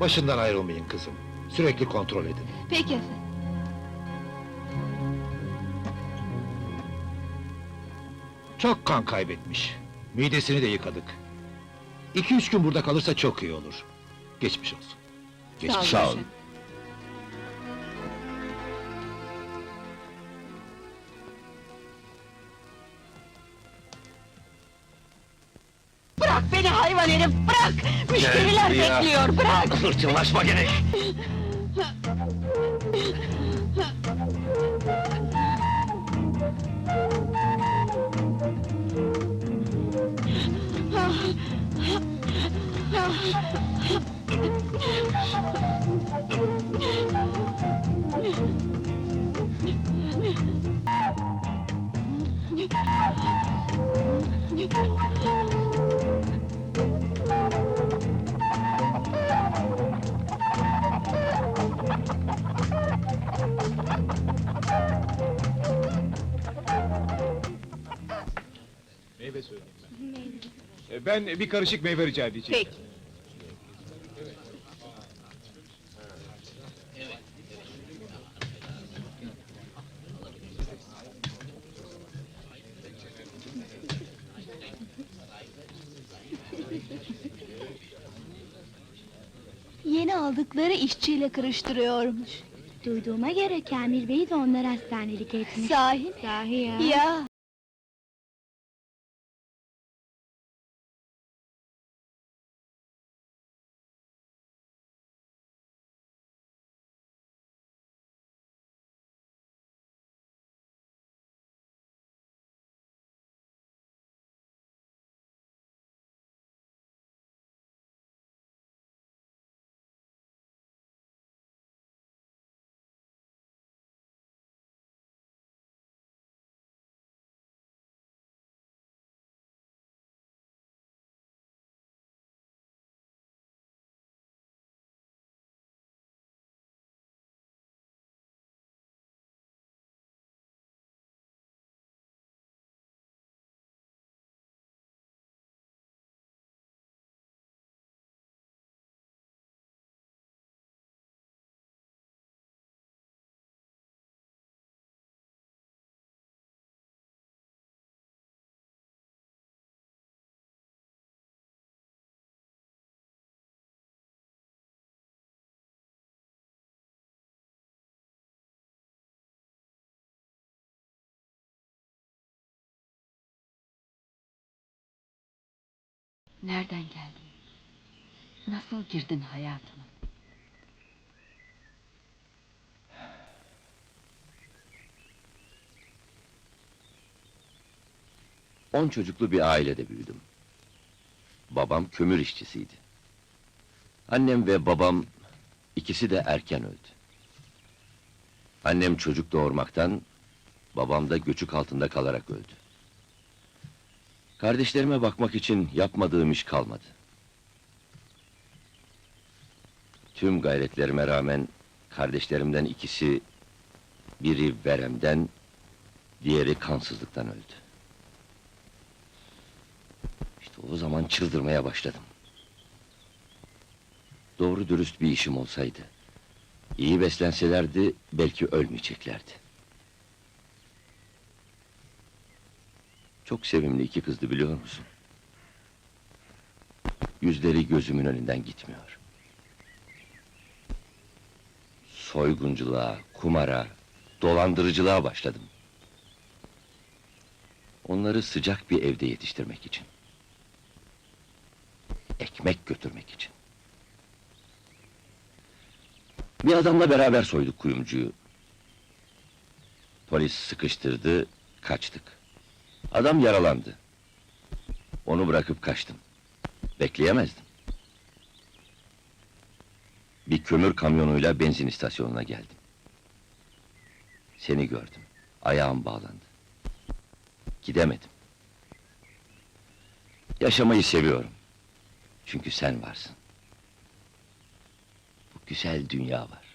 Başından ayrılmayın kızım. Sürekli kontrol edin. Peki efendim. Çok kan kaybetmiş. Midesini de yıkadık. İki üç gün burada kalırsa çok iyi olur. Geçmiş olsun. Geçmiş Sağ olun. Bırak beni hayvan herif, bırak! Müşteriler bekliyor, bırak! Hırçınlaşma gerek. Meyve söyleyeyim ben. E, Ben bir karışık meyve rica edeceğim. Peki. Yeni aldıkları işçiyle karıştırıyormuş. Duyduğuma göre Kamil Bey de onlar hastanelik etmiş. Sahi? Sahi ya. Ya. Nereden geldin? Nasıl girdin hayatıma? On çocuklu bir ailede büyüdüm. Babam kömür işçisiydi. Annem ve babam ikisi de erken öldü. Annem çocuk doğurmaktan, babam da göçük altında kalarak öldü. Kardeşlerime bakmak için yapmadığım iş kalmadı. Tüm gayretlerime rağmen kardeşlerimden ikisi biri veremden, diğeri kansızlıktan öldü. İşte o zaman çıldırmaya başladım. Doğru dürüst bir işim olsaydı, iyi beslenselerdi belki ölmeyeceklerdi. Çok sevimli iki kızdı biliyor musun? Yüzleri gözümün önünden gitmiyor. Soygunculuğa, kumara, dolandırıcılığa başladım. Onları sıcak bir evde yetiştirmek için. Ekmek götürmek için. Bir adamla beraber soyduk kuyumcuyu. Polis sıkıştırdı, kaçtık. Adam yaralandı. Onu bırakıp kaçtım. Bekleyemezdim. Bir kömür kamyonuyla benzin istasyonuna geldim. Seni gördüm. Ayağım bağlandı. Gidemedim. Yaşamayı seviyorum. Çünkü sen varsın. Bu güzel dünya var.